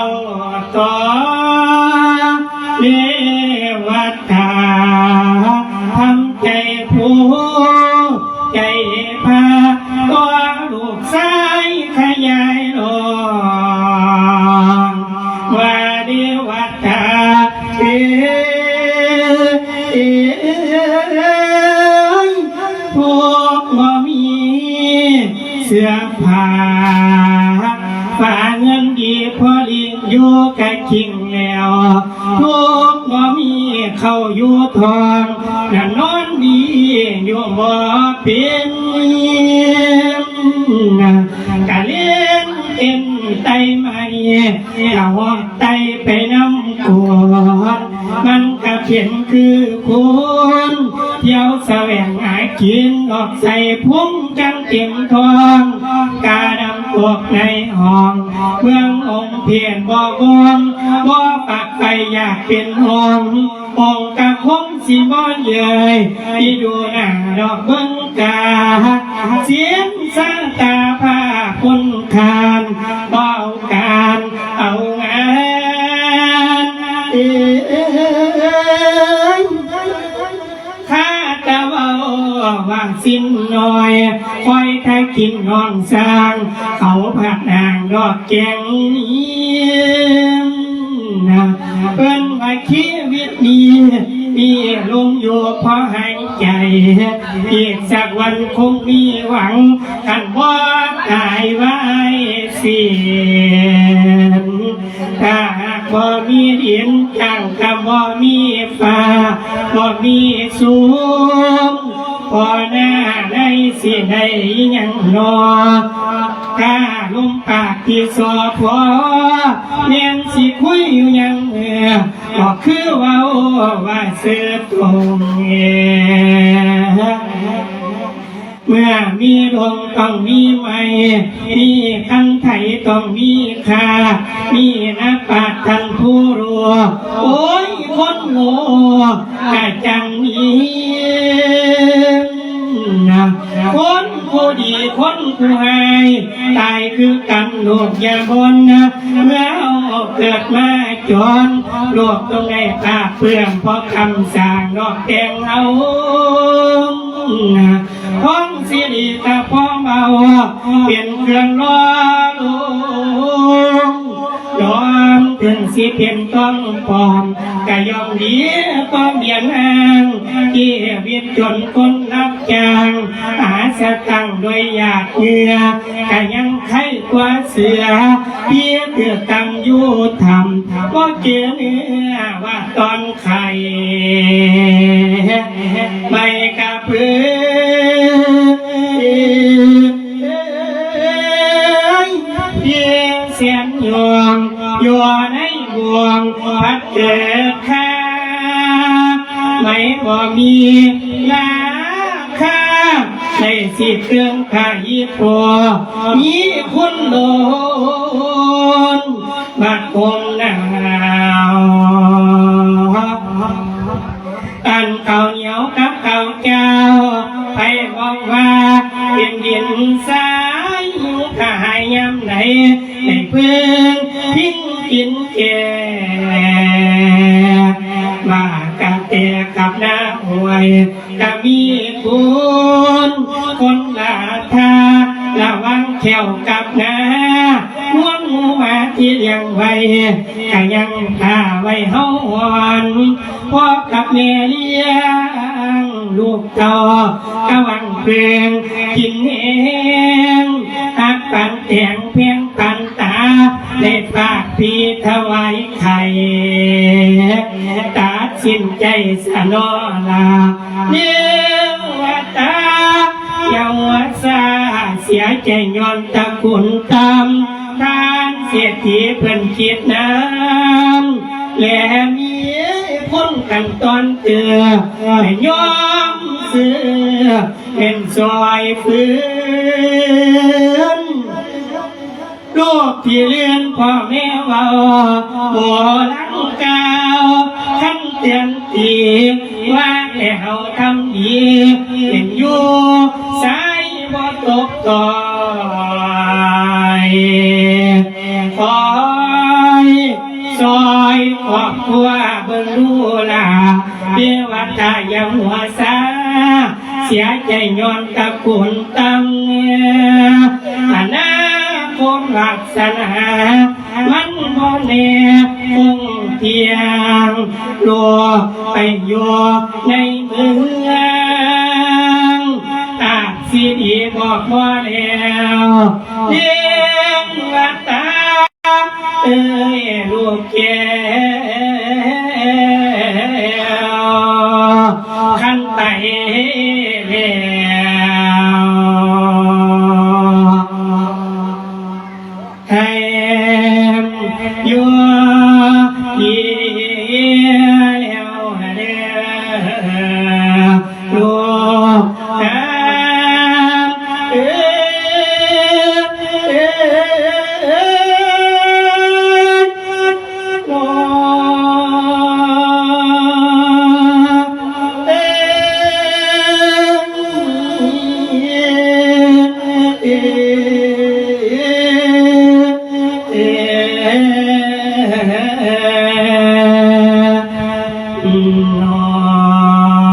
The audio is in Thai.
ต่อเรวัตตาทำใจผู้ใจพาตัวลูกชายขยายลงว่าเรวัตตาเอเอพวกบ่มีเสื้อผ้าฝาเงินดีพอ อยู่กับคิงแล้วทุกบ่มีเข้าอยู่ทองนั่นนอนดีอยู่บ่เป็นกะเล่นเต็มไตไม่เอาไตไปน้ำกวดมันก็เพียนคือคุณเที่ยวแสวงหากินออกใส่พุ่งจังเต็มทองกาดำตกในห้อง เมืององค์เพียนบ่วงบ่ปักไปอยากเป็นห้ององค์กะคงสิบ่เยยที่ดูหน้าดอกเบิ่งกาเสียงสร้างตาผ้าคนคานเบาการเอางานเอ้ยข้าจะเว้าว่าสิ้นหน่อย คอยถ้กินนอนสร้าง เขาผักนางดอกแกงนี้นะเปิ้นว่าชีวิตนี้มีลงอยู่เพราะหายใจอีกสักวันคงมีหวังกันว่าตายไว้เสียถ้าหากบ่มีดินจังกับบ่มีฟ้าบ่มีสูงพอหน้า สิได้ยังนอกาลุมปากที่สอพอเรียนสิคุยอยู่ยังเออก็คือเว่าว่าเสือตรงเอเมื่อมีดวงต้องมีไม้มีคันไถต้องมีคามีนักปราชญ์ท่านผู้รู้โอ้ยคนโง่กะจัง คือกันโลกอย่าบนนะเมื่อเอาเกิดมาจนโลกต้องได้ปาเปลื่อมเพราะคำสั่งดอกแดงเอาท้องสิริตาพ่อเบาเป็นเครื่องล้อลวงยอมถึงสิเป็นต้องปลอมก็ยอมดีก็เบียนอ้าง ที่วิตจนคนรับจางหาสตังค์ด้วยอยากเหงื่อก็ยังไข้กว่าเสือเพียเกือตังยู่ทำก็เจอเนื้อว่าตอนไข่ไม่กระพือเพียงเสียงหยวงอยู่ในบ่วงพัดเกิดแค่ ไม่บ่มีราคาในสิเครื่องขายตัวมีคุณโลนบัดคงหนาวอันเก่าเหนียวกับเก่าเจ้าไปบอกว่าเป็นดินสายหิวกายยำไหนในเพื่อนทิ้งกินแก่ บหน้าหวยก็มีคุณคนลาทาระวังแขวกับนาห่วงหมูมาที่เลี้ยงไว้ก็ยังพาไว้เฮาหอนพ่อกับแม่เลี้ยงลูกต่อกะวังเพียงกินเตัดสินใจสนอลาเลี้ยงวัตาเยาวสาเสียใจย้อนตะกุนตามทานเสียทีเพื่อนคิดน้ำแหลมีพ้นกันตอนเตือให้ยอมเสือเป็นซอยฟื้นโลกที่เรียนพ่อแม่ว่าบัวลังเก่า เตือนตีว่าแต่เฮาทำดีเป็นอยู่สายบ่ตกต่อยคอยซอยครอบคทั่วเบิ่งดูล่ะเทวตาย่าหัวซาเสียใจย้อนกับคุณตั้งอนาคตลักษณะมันบ่แน่คง เพียงรัวไปโยในเมืองตาสีดีบอกว่าแล้วเลี้ยงลักตาเอ้ยลูกแก้วขันไปแล้วให้อยู่